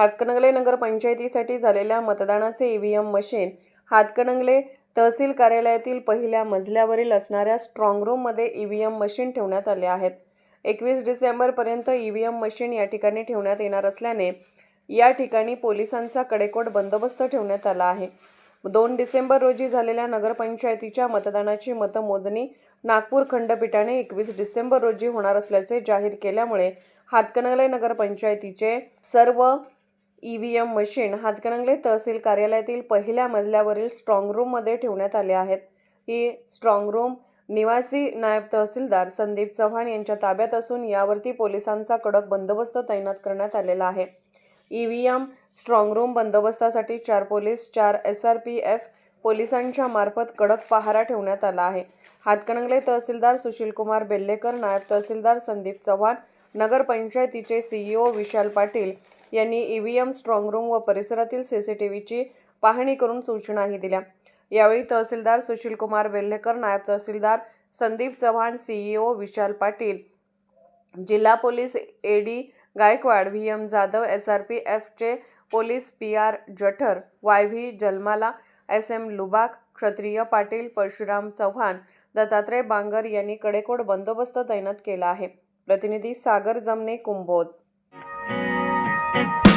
हातकणंगले नगरपंचायतीसाठी झालेल्या मतदानाचे E V M machine Hatkanangle तहसील कार्यालयातील पहिल्या मजल्यावरील असणाऱ्या स्ट्रॉंग रूममध्ये ई व्ही एम मशीन ठेवण्यात आले आहेत. एकवीस डिसेंबरपर्यंत ई व्ही एम मशीन या ठिकाणी ठेवण्यात येणार असल्याने या ठिकाणी पोलिसांचा कडेकोट बंदोबस्त ठेवण्यात आला आहे. दोन डिसेंबर रोजी झालेल्या नगरपंचायतीच्या मतदानाची मतमोजणी नागपूर खंडपीठाने एकवीस डिसेंबर रोजी होणार असल्याचे जाहीर केल्यामुळे हातकणंगले नगरपंचायतीचे सर्व E V M machine Hatkanangle तहसील कार्यालयातील पहिल्या मजल्यावरील स्ट्रॉंग रूममध्ये ठेवण्यात आले आहेत. ही स्ट्रॉंग रूम निवासी नायब तहसीलदार संदीप चव्हाण यांच्या ताब्यात असून यावरती पोलिसांचा कडक बंदोबस्त तैनात करण्यात आलेला आहे. E V M strong room बंदोबस्तासाठी चार पोलीस चार एस आर पी एफ पोलिसांच्या मार्फत कडक पहारा ठेवण्यात आला आहे. हातकणंगले तहसीलदार सुशीलकुमार बेल्लेकर नायब तहसीलदार संदीप चव्हाण नगरपंचायतीचे सीईओ विशाल पाटील यांनी ई स्ट्रॉंगरूम एम रूम व परिसरातील सी सी टी व्हीची पाहणी करून सूचनाही दिल्या. यावेळी तहसीलदार सुशीलकुमार वेल्हेकर नायब तहसीलदार संदीप चव्हाण सीईओ विशाल पाटील जिल्हा police A D Gaikwad V M Jadhav S R P एफचे police P R Jathar Y V Jalmala S M Lubak Kshatriya Patil Parshuram Chavan Dattatray Bangar यांनी कडेकोट बंदोबस्त तैनात केला आहे. प्रतिनिधी सागर जमने कुंभोज. Thank you.